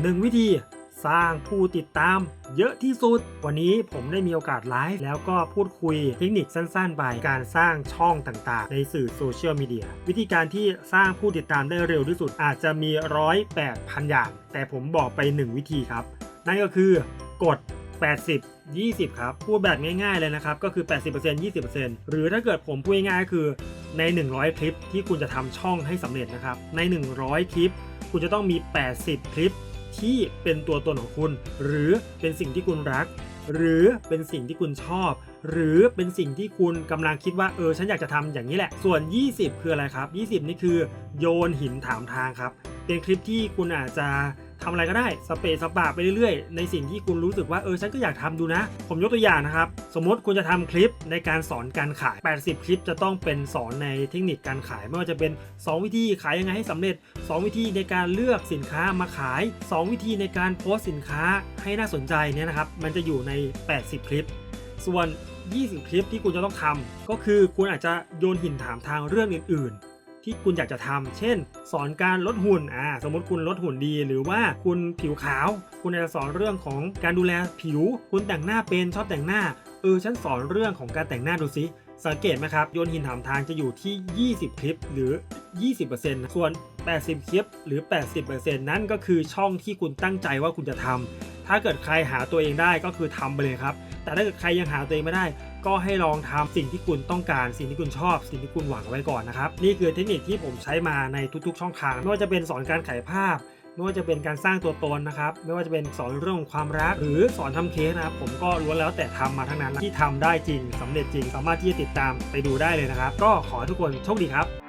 1 วิธีสร้างผู้ติดตามเยอะที่สุด วันนี้ผมได้มีโอกาสไลฟ์แล้วก็พูดคุยเทคนิคสั้นๆ ไป การสร้างช่องต่างๆ ในสื่อโซเชียลมีเดียวิธีการที่สร้างผู้ติดตามได้เร็วที่สุดอาจจะมีร้อยแปดพันอย่าง แต่ผมบอกไป 1 วิธีครับ นั่นก็คือกด 80 20 ครับ พูดแบบง่ายๆ เลยนะครับ ก็คือ 80% 20%หรือถ้าเกิดผมพูดง่ายๆก็คือใน 100 คลิปที่คุณจะทำช่องให้สำเร็จนะครับใน 100 คลิป คุณจะต้องมี 80 คลิป ที่เป็นตัวตนของคุณ หรือเป็นสิ่งที่คุณรัก หรือเป็นสิ่งที่คุณชอบ หรือเป็นสิ่งที่คุณกำลังคิดว่าเออฉันอยากจะทำอย่างนี้แหละ ส่วน 20 คืออะไรครับ 20 นี่คือโยนหินถามทางครับ เป็นคลิปที่คุณอาจจะ ทำอะไรก็ได้สเปซสปาไปเรื่อยๆ ในสิ่งที่คุณรู้สึกว่าเออฉันก็อยากทำดูนะ ผมยกตัวอย่างนะครับ สมมติคุณจะทำคลิปในการสอนการขาย 80 คลิปจะต้องเป็นสอนในเทคนิคการขาย ไม่ว่าจะเป็น 2 วิธีขายยังไงให้สำเร็จ 2 วิธีในการเลือกสินค้ามาขาย 2 วิธีในการโพสต์สินค้าให้น่าสนใจเนี่ยนะครับ มันจะอยู่ใน 80 คลิป ส่วน 20 คลิปที่คุณจะต้องทำก็คือคุณอาจจะโยนหินถามทางเรื่องอื่นๆ ที่คุณอยากจะทำเช่น สอนการลดหุ่นอ่าสมมติคุณลดหุ่นดี หรือว่าคุณผิวขาว คุณอาจจะสอนเรื่องของการดูแลผิว คุณแต่งหน้าเป็นชอบแต่งหน้าเออฉันสอนเรื่องของการแต่งหน้าดูสิสังเกตไหมครับโยนหินถามทางจะอยู่ที่ 20 คลิปหรือ 20%ส่วน 80 คลิปหรือ 80%นั่นก็คือช่องที่คุณตั้งใจว่าคุณจะทำถ้าเกิดใครหาตัวเองได้ก็คือทำไปเลยครับ แต่ถ้าเกิดใครยังหาตัวเองไม่ได้ ก็ให้ลองทำสิ่งที่คุณต้องการ สิ่งที่คุณชอบ สิ่งที่คุณหวังไว้ก่อนนะครับ นี่คือเทคนิคที่ผมใช้มาในทุกๆ ช่องทางไม่ว่าจะเป็นสอนการขายภาพไม่ว่าจะเป็นการสร้างตัวตนนะครับ ไม่ว่าจะเป็นสอนเรื่องของความรัก หรือสอนทำเคสนะครับ ผมก็ล้วนแล้วแต่ทำมาทั้งนั้นที่ทำได้จริงสำเร็จจริง สามารถที่จะติดตามไปดูได้เลยนะครับ ก็ขอทุกคนโชคดีครับ